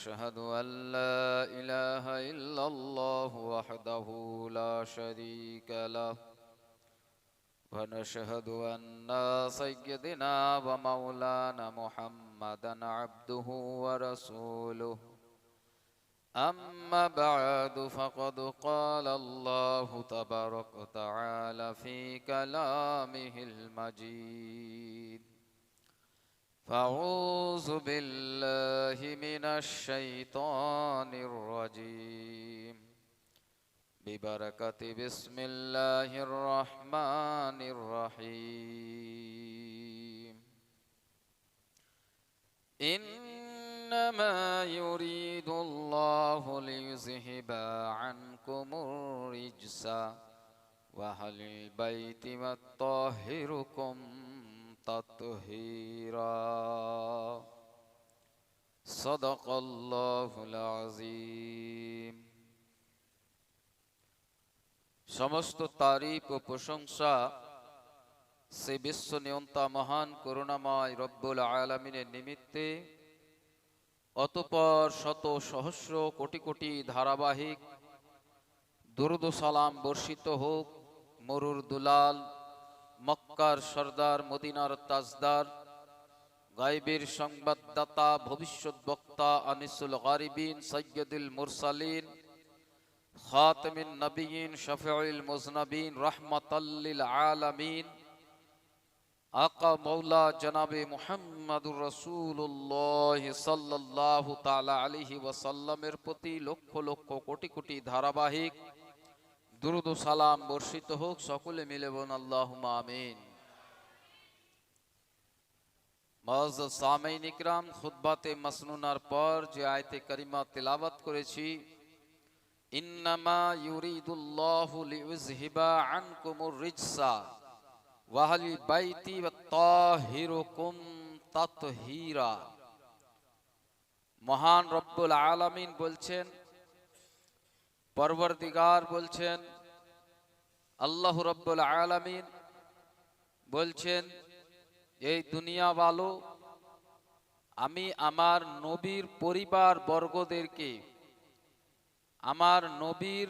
أشهد أن لا إله إلا الله وحده لا شريك له ونشهد أن سيدنا ومولانا محمدا عبده ورسوله. أما بعد فقد قال الله تبارك وتعالى في كلامه المجيد. فأعوذ بالله من الشيطان الرجيم. ببركة بسم الله الرحمن الرحيم. إنما يريد الله ليذهب عنكم الرجس. وأهل البيت وطهركم تطهيرا صدق الله العظيم সমস্ত তারিফ ও প্রশংসা সে বিশ্ব নিয়ন্তা মহান করুণাময় রব্বুল আলমিনের নিমিত্তে অতপর শত সহস্র কোটি কোটি ধারাবাহিক দুরুদ সালাম বর্ষিত হোক মরুর দুলাল মক্কার সর্দার, মদিনার তাজদার গাইবের সংবাদদাতা, ভবিষ্যৎ বক্তা আনিসুল গারিবিন, সৈয়দুল মুরসালিন, খাতমিন নবীন, শফিউল মুজনবিন, রহমতাল্লিল আলামিন, আকা মৌলা জনাবে মুহাম্মাদুর রাসূলুল্লাহ সাল্লাল্লাহু তাআলা আলাইহি ওয়াসাল্লামের প্রতি লক্ষ লক্ষ কোটি কোটি ধারাবাহিক দুরুদ সালাম বর্ষিত হোক, সকলে মিলে বলুন আল্লাহুম্মা আমিন। সামাইন ইকরাম খুতবাতে মাসনুনার পর যে আয়াতে কারিমা তেলাওয়াত করেছি মহান রব্বুল আলামিন বলছেন পরবর্তীগার বলছেন, আল্লাহ রব্বুল আলামিন বলছেন, এই দুনিয়া ভালো আমি আমার নবীর পরিবার বর্গদেরকে, আমার নবীর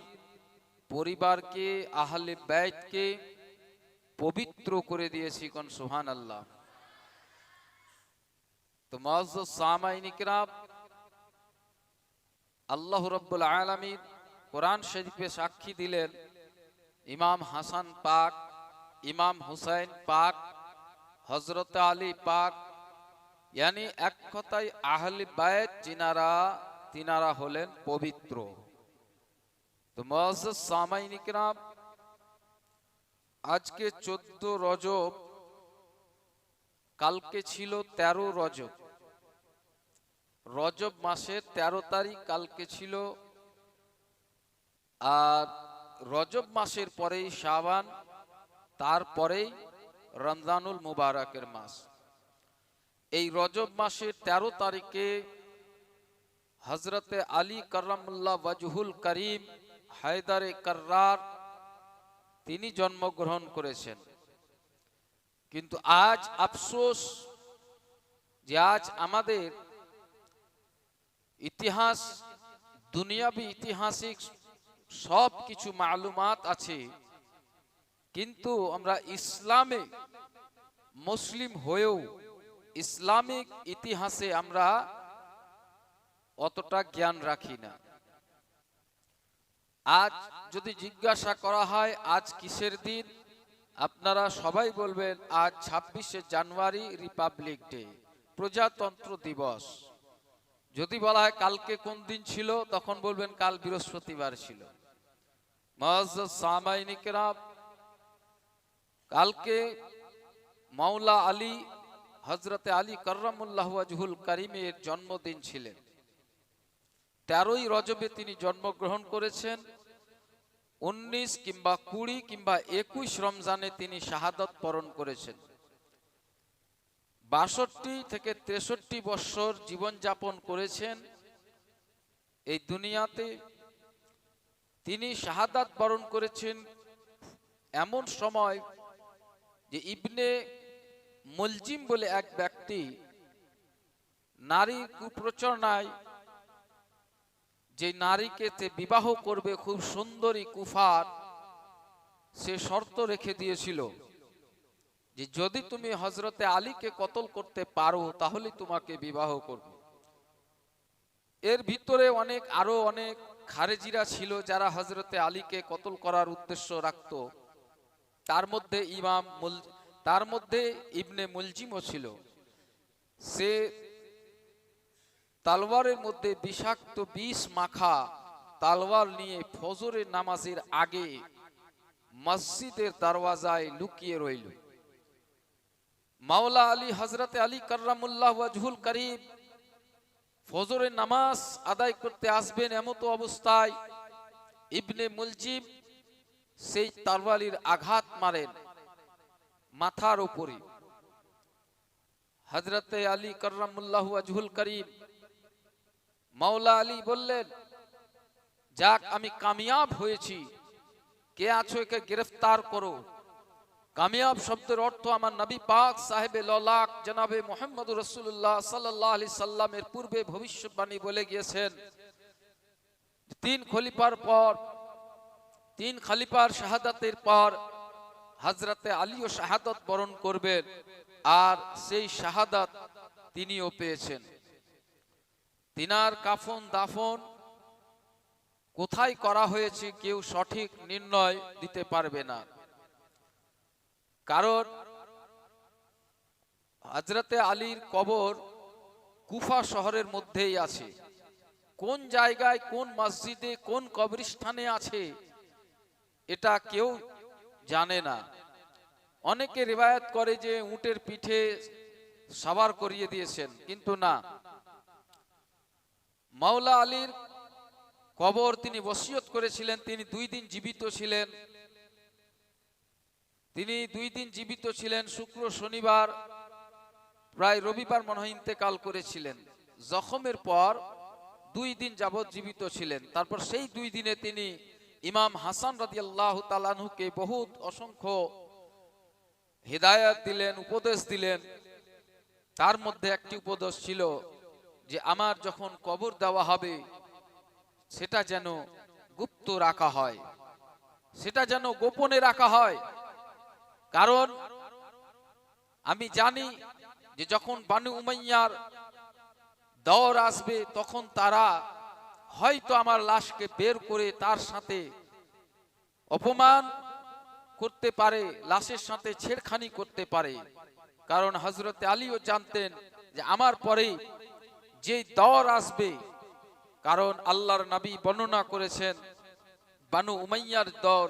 পরিবারকে, আহলে ব্যয়তকে পবিত্র করে দিয়েছি কোন সুহান আল্লাহ তো মজ সামাইনিকরাম আল্লাহ রব্বুল আলমিন কোরআন শরীফে সাক্ষী দিলেন, ইমাম হাসান পাক, ইমাম হুসাইন পাক হজরত আলী পাক, ইয়ানি এক কথায় আহলি বায়ত যিনারা, তিনারা হলেন পবিত্র। তো সামাইনিকরাম আজকে চোদ্দ রজব, কালকে ছিল তেরো রজব। রজব মাসের তেরো তারিখ কালকে ছিল আর রজব মাসের পরেই শাবান, তারপরেই রমজানুল মুবারকের মাস। এই রজব মাসের তেরো তারিখে হজরতে আলী করমুল্লাহ ওয়াজহুল করিম হায়দারে কর্রার তিনি জন্মগ্রহণ করেছেন। কিন্তু আজ আফসোস যে আজ আমাদের ইতিহাস, দুনিয়াবি ইতিহাসিক সব কিছু মালুমাত আছে। কিন্তু আমরা ইসলামে মুসলিম হয়েও ইসলামিক ইতিহাসে আমরা অতটা জ্ঞান রাখি না। আজ যদি জিজ্ঞাসা করা হয়, আজ কিসের দিন? আপনারা সবাই বলবেন, আজ ছাব্বিশে জানুয়ারি রিপাবলিক ডে, প্রজাতন্ত্র দিবস। যদি বলা হয় কালকে কোন দিন ছিল, তখন বলবেন কাল বৃহস্পতিবার ছিল। কালকে মাওলা আলী হজরতে আলী করমুল্লাহ আজহুল করিমের জন্মদিন ছিলেন। তেরোই রজবে তিনি জন্মগ্রহণ করেছেন। উনিশ কিংবা কুড়ি কিংবা একুশ রমজানে তিনি শাহাদত পরণ করেছেন। বাষট্টি থেকে তেষট্টি বৎসর জীবনযাপন করেছেন। এই দুনিয়াতে তিনি শাহাদাত বরণ করেছেন এমন সময় যে ইবনে মলজিম বলে এক ব্যক্তি নারী কুপ্রচরণায় যে নারীকে বিবাহ করবে খুব সুন্দরী কুফার, সে শর্ত রেখে দিয়েছিল যে যদি তুমি হজরতে আলীকে কতল করতে পারো তাহলে তোমাকে বিবাহ করব। এর ভিতরে অনেক, আরও অনেক খারেজিরা ছিল যারা হজরতে আলীকে কতল করার উদ্দেশ্য রাখত। তার মধ্যে ইমাম তার মধ্যে ইবনে মুলজিমও ছিল। সে তালওয়ারের মধ্যে বিষাক্ত বিষ মাখা তালওয়ার নিয়ে ফজরের নামাজের আগে মসজিদের দরওয়াজায় লুকিয়ে রইল। মাওলা আলী হজরতে আলী কার্রামুল্লাহ করিম ফজরের নামাজ আদায় করতে আসবেন এমতো অবস্থায় ইবনে মুলজিম সেই তারওয়ালির আঘাত মারেন মাথার উপরে। হজরতে আলী কার্রামুল্লাহ আজহুল করিম মাওলা আলী বললেন, যাক, আমি কামিয়াব হয়েছি। কে আছো একে গ্রেফতার করো। কামিয়াব শব্দের অর্থ আমার নবী পাক সাহেবে ললাক জনাবে মোহাম্মদ রসুল্লাহ সাল্লাহ আলি সাল্লামের পূর্বে ভবিষ্যৎবাণী বলে গিয়েছেন। তিন খলিফার পর, তিন খলিফার শাহাদাতের পর হজরতে আলীও শাহাদত বরণ করবেন আর সেই শাহাদাত তিনিও পেয়েছেন। তিনার কাফন দাফন কোথায় করা হয়েছে কেউ সঠিক নির্ণয় দিতে পারবে না। কারণ হজরতে আলীর কবর কুফা শহরের মধ্যেই আছে। কোন জায়গায়, কোন মসজিদে, কোন কবরস্থানে আছে, এটা কেউ জানে না। অনেকে রিবায়াত করে যে উটের পিঠে সাবার করিয়ে দিয়েছেন, কিন্তু না। মাওলা আলীর কবর তিনি বসিয়ত করেছিলেন, তিনি দুই দিন জীবিত ছিলেন। তিনি দুই দিন জীবিত ছিলেন, শুক্র শনিবার, প্রায় রবিবার মনে হয় ইন্তেকাল করেছিলেন। জখমের পর দুই দিন যাবৎ জীবিত ছিলেন। তারপর সেই দুই দিনে তিনি ইমাম হাসান রাজি আল্লাহ তালানহুকে বহুত অসংখ্য হেদায়াত দিলেন, উপদেশ দিলেন। তার মধ্যে একটি উপদেশ ছিল যে, আমার যখন কবর দেওয়া হবে, সেটা যেন গুপ্ত রাখা হয়, সেটা যেন গোপনে রাখা হয়। কারণ আমি জানি যে যখন বানু উমাইয়ার দর আসবে, তখন তারা হয়তো আমার লাশকে বের করে তার সাথে অপমান করতে পারে, লাশের সাথে ছেড়খানি করতে পারে। কারণ হজরতে আলীও জানতেন যে আমার পরে যে দর আসবে, কারণ আল্লাহর নবী বর্ণনা করেছেন, বানু উমাইয়ার দর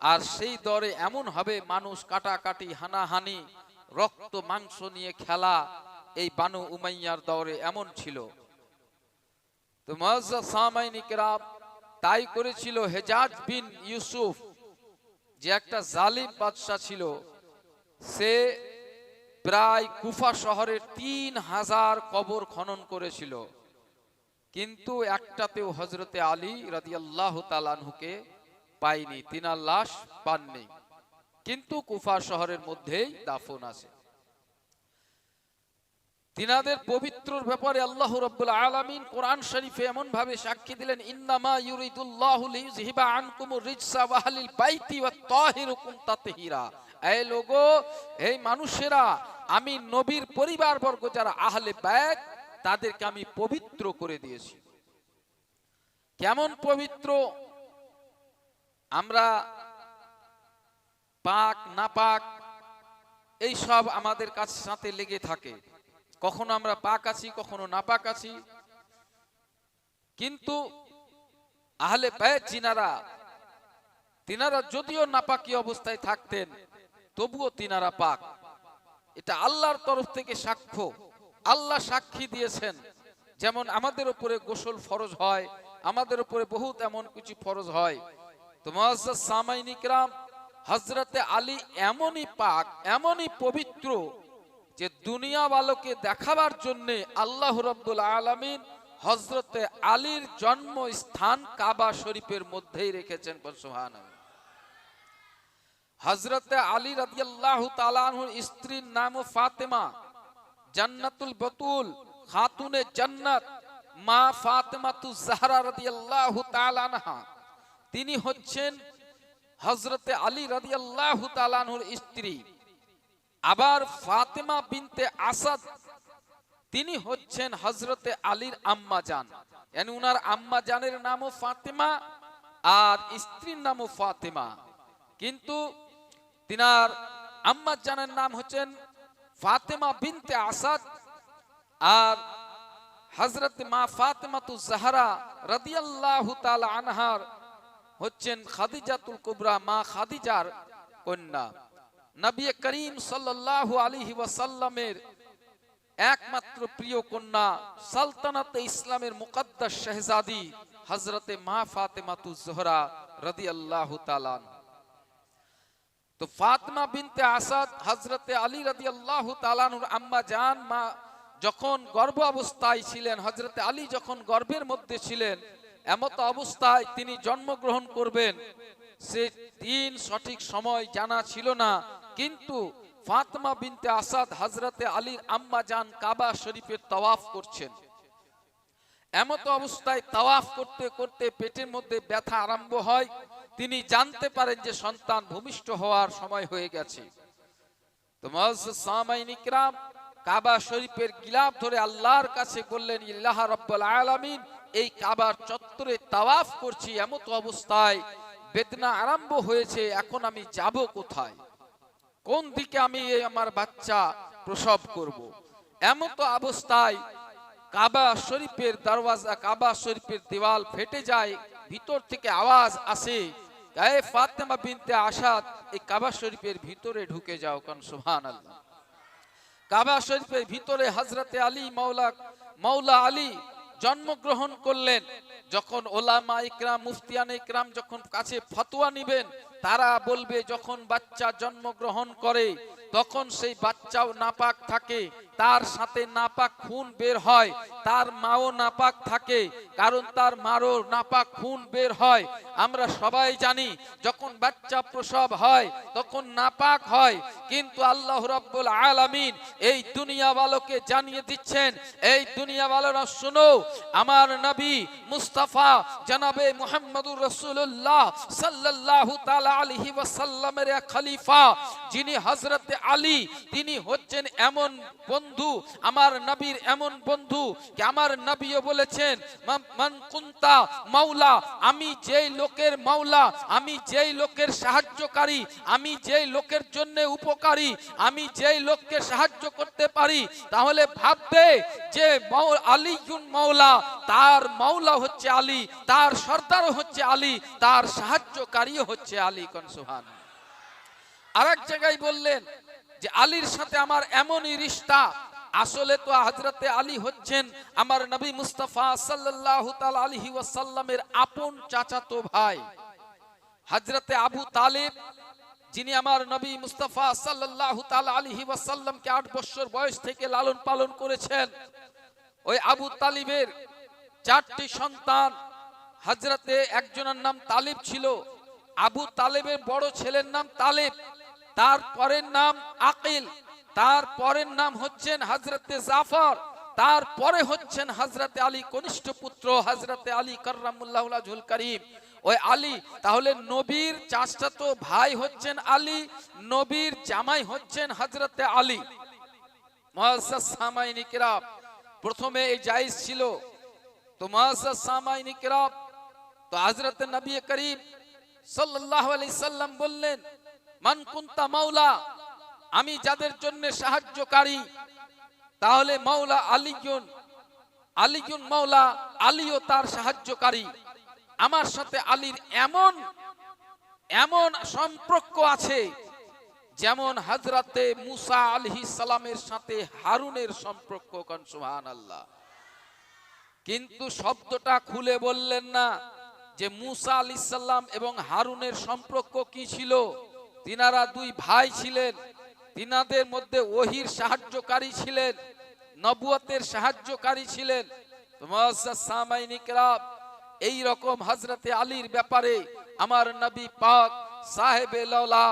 আর সেই দরে এমন হবে মানুষ কাটাকাটি, হানাহানি, রক্ত, মাংস নিয়ে খেলা, এই বানু উমাইয়ার দরে এমন ছিল। তো তাই করেছিল হেজাজ বিন ইউসুফ, যে একটা জালিম বাদশাহ ছিল। সে প্রায় কুফা শহরের তিন হাজার কবর খনন করেছিল। কিন্তু একটাতেও হজরতে আলী রাদিয়াল্লাহ তালানহুকে পাইনি, তিনার লাশ পাননি। কিন্তু কুফা শহরের মধ্যেই দাফন আছে। তিনাদের পবিত্রর ব্যাপারে আল্লাহ রাব্বুল আলামিন কোরআন শরীফে এমন ভাবে সাক্ষী দিলেন, ইন্নামা ইউরিদুল্লাহু লিইযহিবা আনকুমুর রিজসা ওয়া আহলিল বাইতি ওয়া তাহিরুকুম তাতহীরা। এই লোগো, এই মানুষেরা, আমি নবীর পরিবার বর্গ যারা আহলে বাইত, তাদেরকে আমি পবিত্র করে দিয়েছি। কেমন পবিত্র? আমরা পাক, না পাক, এই সব আমাদের কাছে সাথে লেগে থাকে। কখনো আমরা পাক আছি, কখনো নাপাক আছি। কিন্তু আহলে ব্যয় চিনারা তিনারা যদিও নাপাকি অবস্থায় থাকতেন, তবুও তিনারা পাক। এটা আল্লাহর তরফ থেকে সাক্ষ্য। আল্লাহ সাক্ষী দিয়েছেন, যেমন আমাদের উপরে গোসল ফরজ হয়, আমাদের উপরে বহুত এমন কিছু ফরজ হয়। তো হজরতে আলী এমনই পাক, এমনই পবিত্র যে দেখাবার জন্য আল্লাহ রব্দুল আলমিন হজরতে আলীর জন্মস্থান কাবা শরীফের মধ্যেই রেখেছেন হজরতে আলী তাআলার স্ত্রীর নাম ফাতেমা, জান্নাতুল বতুল, খাতুনে জান্নাত, মা ফাতেমাতু জাহরা রাদিয়াল্লাহু তাআলা আনহা। তিনি হচ্ছেন হজরতে আলী রাদিয়াল্লাহু তাআলা আনহুর স্ত্রী। আবার ফাতেমা বিনতে আসাদ, তিনি হচ্ছেন হজরতে আলীর আম্মা জান। yani উনার আম্মা জানের নামও ফাতেমা আর স্ত্রীর নামও ফাতেমা। কিন্তু তিনার আম্মা জানের নাম হচ্ছেন ফাতেমা বিনতে আসাদ আর হজরত মা ফাতেমা তু জাহরা রাদিয়াল্লাহু তাআলা আনহার হচ্ছেন খাদিজাতুল কুবরা, মা খাদিজার কন্যা। নবী করিম সাল্লাল্লাহু আলাইহি ওয়াসাল্লামের একমাত্র প্রিয় কন্যা সালতানাতে ইসলামের মুকদ্দাস শাহজাদি হযরতে মা ফাতেমাতু জোহরা রাদিয়াল্লাহু তাআলা তো ফাতেমা বিনতে আসাদ হযরতে আলী রাদিয়াল্লাহু তাআলার আম্মা জান, মা যখন গর্ভ অবস্থায় ছিলেন, হযরতে আলী যখন গর্ভের মধ্যে ছিলেন এমত অবস্থায় তিনি জন্মগ্রহণ করবেন। সে দিন সঠিক সময় জানা ছিল না, কিন্তু ফাতেমা বিনতে আসাদ হযরতে আলীর আম্মা জান কাবা শরীফের তাওয়াফ করছেন। এমত অবস্থায় তাওয়াফ করতে করতে পেটের মধ্যে ব্যথা আরম্ভ হয়। তিনি জানতে পারেন যে সন্তান ভূমিষ্ঠ হওয়ার সময় হয়ে গেছে। কাবা শরীফের গিলাফ ধরে আল্লাহর কাছে বললেন, ইল্লাহ রাব্বুল আলামিন। এই কাবার চত্বরে তাওয়াফ করছি, এমত অবস্থায় বেদনা আরম্ভ হয়েছে, এখন আমি যাব কোথায়? কোন দিকে আমি এই আমার বাচ্চা প্রসব করব? এমত অবস্থায় কাবা শরীফের দরওয়াজা, কাবা শরীফের দেওয়াল ফেটে যায়, ভিতর থেকে আওয়াজ আসে, গায়ে ফাতেমা বিনতে আসাদ, এই কাবা শরীফের ভিতরে ঢুকে যাও কারণ সুবহানাল্লাহ। কাবা শরীফের ভিতরে হজরতে আলী, মাওলা মাওলা আলী জন্মগ্রহণ করলেন, যখন ওলামা ইকরাম, মুফতিয়ান ইকরাম যখন কাছে ফতোয়া নিবেন, তারা বলবে, যখন বাচ্চা জন্মগ্রহণ করে, তখন সেই বাচ্চাও নাপাক থাকে। তার সাথে নাপাক খুন বের হয়, তার মাও নাপাক থাকে, কারণ তার মারও নাপাক খুন বের হয়। আমরা সবাই জানি, যখন বাচ্চা প্রসব হয়, তখন নাপাক হয়, কিন্তু আল্লাহ রাব্বুল আলামিন এই দুনিয়া বালকে জানিয়ে দিচ্ছেন, এই দুনিয়া বালরা শুনো, আমার নবী মুস্তাফা জনাবে মুহাম্মদুর রসুল্লাহ সাল্লাল্লাহু তাআলা আলাইহি ওয়াসাল্লামের খলিফা, যিনি হযরতে আলী, তিনি হচ্ছেন এমন বন্ধু আমার নবীর এমন বন্ধু যে আমার নবীও বলেছেন মান- কুন্তা মাওলা, আমি যেই লোকের মাওলা, আমি যেই লোকের সাহায্যকারী, আমি যেই লোকের জন্য উপকারী, আমি যেই লোককে সাহায্য করতে পারি, তাহলে ভাববে যে আলীউন মাওলা, তার মাওলা হচ্ছে আলী, তার সর্দারও হচ্ছে আলী, তার সাহায্যকারীও হচ্ছে আলী কোন সুবহান আরেক জায়গায় বললেন যে আলীর সাথে আমার এমনই রিশতা, আসলে তো হযরতে আলী হচ্ছেন আমার নবী মুস্তাফা সাল্লাল্লাহু তাআলা আলাইহি ওয়াসাল্লামের আপন চাচাতো ভাই। হযরতে আবু তালিব, যিনি আমার নবী মুস্তাফা সাল্লাল্লাহু তাআলা আলাইহি ওয়াসাল্লামকে 8 বছর বয়স থেকে লালন পালন করেছেন। ওই আবু তালিবের চারটি সন্তান, হযরতে একজনের নাম তালিব ছিল, আবু তালেবের বড় ছেলের নাম তালেব। তার পরের নাম আকিল, তার পরের নাম হচ্ছেন হযরতে জাফর, তার পরে হচ্ছেন হযরতে আলী কনিষ্ঠ পুত্র হযরতে আলী কার্রামুল্লাহুল করিম। ওই আলী, তাহলে নবীর চাচাতো ভাই হচ্ছেন আলী, নবীর জামাই হচ্ছেন হযরতে আলী। প্রথমে এই জায়েজ ছিল। তো কিরাম, তো হযরত নবী করিম সাল্লাল্লাহু আলাইহি সাল্লাম বললেন মান কুনতা মাওলা, আমি যাদের জন্য সাহায্যকারী, তাহলে মাওলা আলীগুন আলীগুন মাওলা, আলীও তার সাহায্যকারী। আমার সাথে আলীর এমন এমন সম্পর্ক আছে, যেমন হজরতে মুসা আলহি সালামের সাথে হারুনের সম্পর্ক কন সুহান আল্লাহ কিন্তু শব্দটা খুলে বললেন না যে মুসা আলি সাল্লাম এবং হারুনের সম্পর্ক কি ছিল? তিনারা দুই ভাই ছিলেন। তিনাদের মধ্যে ওহির সাহায্যকারী ছিলেন, নবুয়তের সাহায্যকারী ছিলেন। এই রকম হজরতে আলীর ব্যাপারে আমার নবী পাক সাহেবে লওলা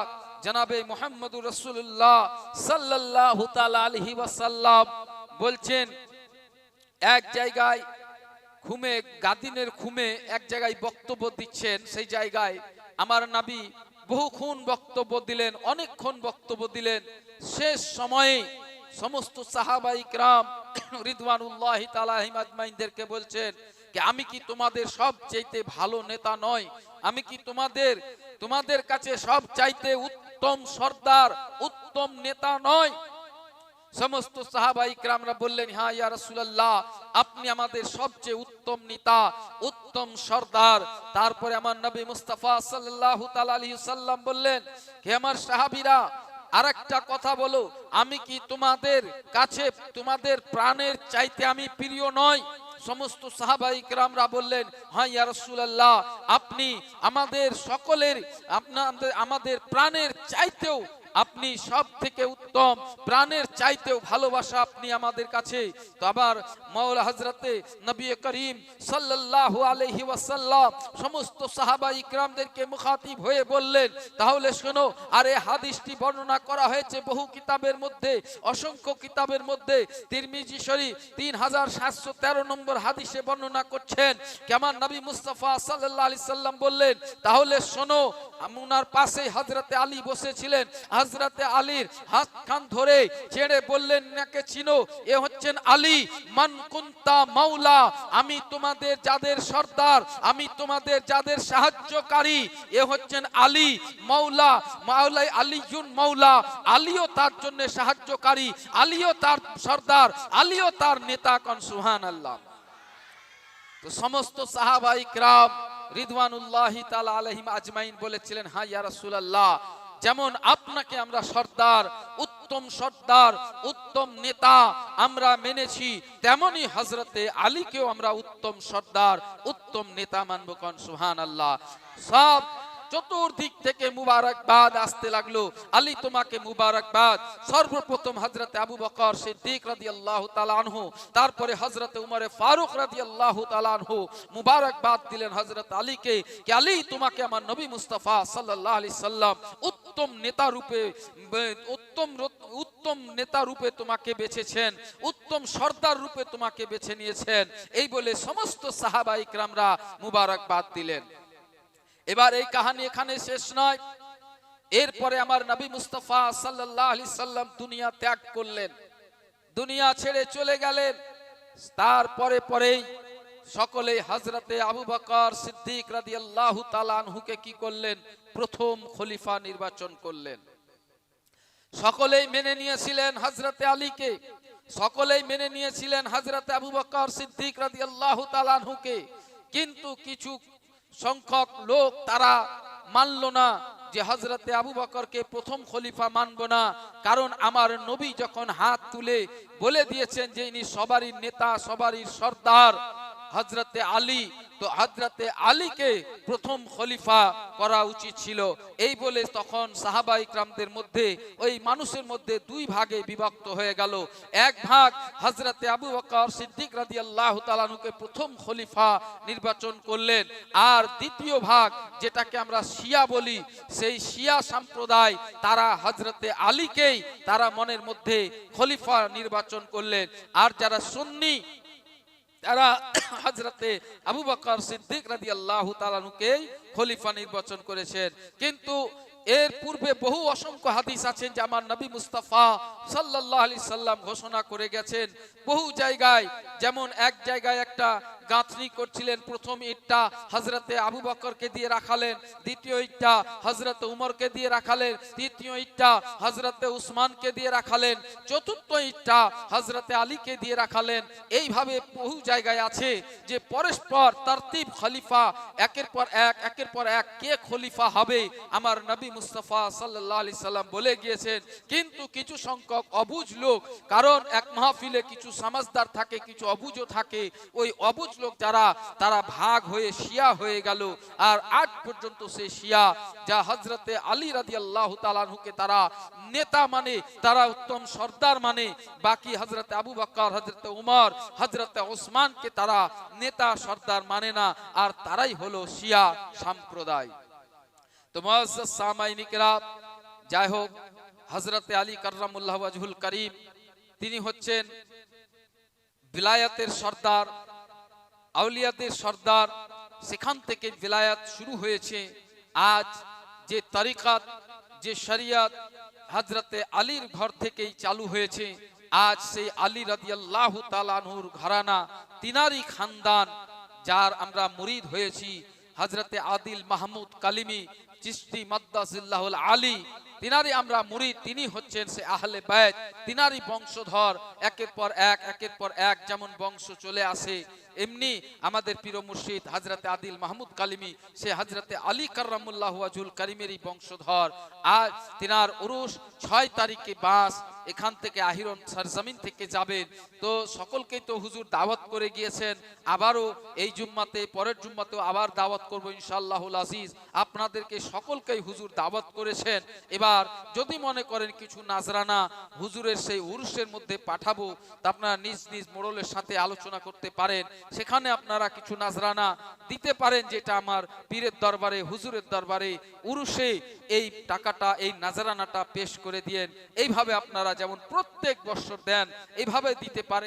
জনাবে মুহাম্মদুর রাসূলুল্লাহ সাল্লাল্লাহু তাআলা আলাইহি ওয়াসাল্লাম বলছেন, এক জায়গায় খুমে গাদিনের খুমে এক জায়গায় বক্তব্য দিচ্ছেন, সেই জায়গায় আমার নাবি বহুক্ষণ বক্তব্য দিলেন, অনেকক্ষণ বক্তব্য দিলেন। শেষ সময়ে সমস্ত সাহাবাই ক্রাম রিদওয়ানুল্লাহ বলছেন কি আমি কি তোমাদের সব চাইতে ভালো নেতা নয় আমি কি তোমাদের তোমাদের কাছে সব চাইতে উত্তম সর্দার, উত্তম নেতা নয় সমস্ত সাহাবাই ক্রামরা বললেন হ্যাঁ ইয়া রাসূলুল্লাহ, আপনি আমাদের সবচেয়ে উত্তম নেতা, উত্তম সর্দার। তারপরে আমার নবী মুস্তাফা সাল্লাল্লাহু তাআলা সাল্লাম বললেন, হে আমার সাহাবিরা, আরেকটা কথা বলো, আমি কি তোমাদের কাছে, তোমাদের প্রাণের চাইতে আমি প্রিয় নয় সমস্ত সাহাবাই ইকরামরা বললেন হ্যাঁ ইয়া রাসূলুল্লাহ, আপনি আমাদের সকলের, আপনাদের, আমাদের প্রাণের চাইতেও আপনি সব থেকে উত্তম, প্রাণের চাইতেও ভালোবাসা আপনি আমাদের কাছে। তো আবার মাওলা হজরতে নবী করিম সাল্লাল্লাহু আলাইহি ওয়াসাল্লাম সমস্ত সাহাবা ইকরামদেরকে মুখাতিব হয়ে বললেন, তাহলে শোনো, আর হাদিসটি বর্ণনা করা হয়েছে বহু কিতাবের মধ্যে, অসংখ্য কিতাবের মধ্যে। তিরমিজি শরীফ তিন হাজার সাতশো তেরো নম্বর হাদিসে বর্ণনা করছেন, কেমন নবী মুস্তাফা সাল্লাল্লাহু আলাইহি সাল্লাম বললেন, তাহলে শোনো, উনার পাশে হজরতে আলী বসেছিলেন হজরতে আলীর হাত খান ধরে ছেড়ে বললেন, নাকে চিনো, এ হচ্ছেন আলী। মান কুন্তা মাওলা, আমি তোমাদের যাদের সর্দার, আমি তোমাদের যাদের সাহায্যকারী, এ হচ্ছেন আলী মাওলা, মাওলাই আলীজুন মাওলা। আলীও তার জন্য সাহায্যকারী, আলীও তার সর্দার, আলীও তার নেতা কন সুহান আল্লাহ তো সমস্ত সাহাবাই ক্রাম রিদওয়ানুল্লাহি তাআলা আলাইহিম আজমাইন বলেছিলেন হ্যাঁ ইয়া রাসূলুল্লাহ যেমন আপনাকে আমরা সর্দার, উত্তম সর্দার, উত্তম নেতা আমরা মেনেছি, তেমনি হজরতে আলীকেও আমরা উত্তম সর্দার, উত্তম নেতা মানব কন সুহান আল্লাহ সব চতুর্দিক থেকে মুবারকবাদ আসতে লাগল। আলী তোমাকে মুবারকবাদ। সর্বপ্রথম হজরতে আবু বকর সিদ্দিক রাদিয়াল্লাহু তাআলা আনহু, তারপরে হজরতে উমরে ফারুক রাদিয়াল্লাহু তাআলা আনহু মুবারকবাদ দিলেন হজরত আলীকে, কি আলী তোমাকে আমার নবী মুস্তাফা সাল্লাল্লাহু আলি সাল্লাম উত্তম নেতা রূপে উত্তম উত্তম নেতা রূপে তোমাকে বেছেছেন, উত্তম সর্দার রূপে তোমাকে বেছে নিয়েছেন। এই বলে সমস্ত সাহাবা ইকরামরা মুবারকবাদ দিলেন। এবার এই কাহানি এখানে শেষ নয়। এরপরে আমার নবী মুস্তাফা সাল্লাল্লাহু আলাইহি সাল্লাম দুনিয়া ত্যাগ করলেন। দুনিয়া ছেড়ে চলে গেলেন। তারপরে পরেই সকলেই হজরতে আবু বকর সিদ্দিক রাদিয়াল্লাহু তাআলা আনহুকে কি করলেন? প্রথম খলিফা নির্বাচন করলেন। সকলেই মেনে নিয়েছিলেন হজরতে আলীকে। সকলেই মেনে নিয়েছিলেন হজরতে আবু বকর সিদ্দিক রাদিয়াল্লাহু তাআলা আনহুকে। কিন্তু কিছু সংখ্যক লোক তারা মানল না যে হজরতে আবু বকরকে প্রথম খলিফা মানব না। কারণ আমার নবী যখন হাত তুলে বলে দিয়েছেন যে ইনি সবারই নেতা, সবারই সর্দার হজরতে আলী, তো হজরতে আলীকে প্রথম খলিফা করা উচিত ছিল। এই বলে তখন সাহাবা ইকরামদের মধ্যে, ওই মানুষের মধ্যে দুই ভাগে বিভক্ত হয়ে গেল। এক ভাগ হজরতে আবু বকর সিদ্দিক রাদিয়াল্লাহু তাআলাকে প্রথম খলিফা নির্বাচন করলেন। আর দ্বিতীয় ভাগ, যেটাকে আমরা শিয়া বলি, সেই শিয়া সম্প্রদায় তারা হজরতে আলীকেই তারা মনের মধ্যে খলিফা নির্বাচন করলেন। আর যারা সুন্নি তারা হজরতে আবু বকর সিদ্দিক রাজি আল্লাহ তালানুকেই খলিফা নির্বাচন করেছেন। কিন্তু এর পূর্বে বহু অসংখ্য হাদিস আছেন যে আমার নবী মুস্তাফা সাল্লাহ আলি সাল্লাম ঘোষণা করে গেছেন। বহু জায়গায়, যেমন এক জায়গায় একটা গাঁথনি করছিলেন। প্রথম ইটটা হজরতে আবু বকরকে দিয়ে রাখালেন, দ্বিতীয় ইটটা হজরত উমরকে দিয়ে রাখালেন, তৃতীয় ইটটা হজরতে উসমানকে দিয়ে রাখালেন, চতুর্থ ইটটা হজরতে আলীকে দিয়ে রাখালেন। এইভাবে বহু জায়গায় আছে যে পরস্পর তারতিব খলিফা, একের পর এক, একের পর এক কে খলিফা হবে, আমার নবী মুস্তফা সাল্লাল্লাহু আলাইহি সাল্লাম বলে গিয়েছেন। কিন্তু কিছু সংখ্যক অবুজ লোক, কারণ এক মাহফিলে কিছু সমাজদার থাকে, কিছু অবুঝও থাকে, ওই অবুঝ লোক যারা, তারা ভাগ হয়ে শিয়া হয়ে গেল। আর আজ পর্যন্ত সেই শিয়া, যা হজরতে আলী রাদি আল্লাহ তালানহুকে তারা নেতা মানে তারা উত্তম সর্দার মানে বাকি হজরতে আবু বকর হজরতে উমর হজরতে ওসমানকে তারা নেতা সর্দার মানে না, আর তারাই হলো শিয়া সম্প্রদায়। যাই হোক হজরতে আলী কার্রামুল্লাহ করিম, তিনি হচ্ছেন বিলায়াতের সর্দার। আউলিয়াদের সর্দার, সেখান থেকে বিলায়াত শুরু হয়েছে। আজ যে তরিকাত, যে শরিয়াত হজরতে আলীর ঘর থেকেই চালু হয়েছে, আজ সেই আলী রাদিয়াল্লাহ তালানহুর ঘরানা তিনারি খানদান, যার আমরা মুরিদ হয়েছি। হজরতে আদিল মাহমুদ কালিমি চিস্তি মাদ্দাসিল্লাহুল আলী তিনারি আমরা মুরিদ, তিনি হচ্ছেন সে আহলে বায়ত তিনারি বংশধর, একের পর এক, একের পর এক যেমন বংশ চলে আসে, এমনি আমাদের পীর মুর্শিদ হজরতে আদিল মাহমুদ কালিমি, সে হজরতে আলী কার্রামুল্লাহ আজুল করিমেরই বংশধর। আজ তিনার উরুস ছয় তারিখে বাস, এখান থেকে আহিরন সরজমিন থেকে যাবেন। তো সকলকেই তো হুজুর দাওয়াত করে গিয়েছেন, আবারও এই জুম্মাতে, পরের জুম্মাতেও আবার দাওয়াত করব ইনশাআল্লাহুল আজিজ। আপনাদেরকে সকলকেই হুজুর দাওয়াত করেছেন, এবার যদি মনে করেন কিছু নাজরানা হুজুরের সেই উরুসের মধ্যে পাঠাবো, তা আপনারা নিজ নিজ মোড়লের সাথে আলোচনা করতে পারেন। সেখানে আপনারা কিছু নাজরানা দিতে পারেন যেটা আমার পীরের দরবারে, হুজুরের দরবারে উরুসে এই টাকাটা, এই নাজরানাটা পেশ করে দিয়েন। এইভাবে আপনারা যেমন প্রত্যেক বছর দেন, এইভাবে দিতে পারেন।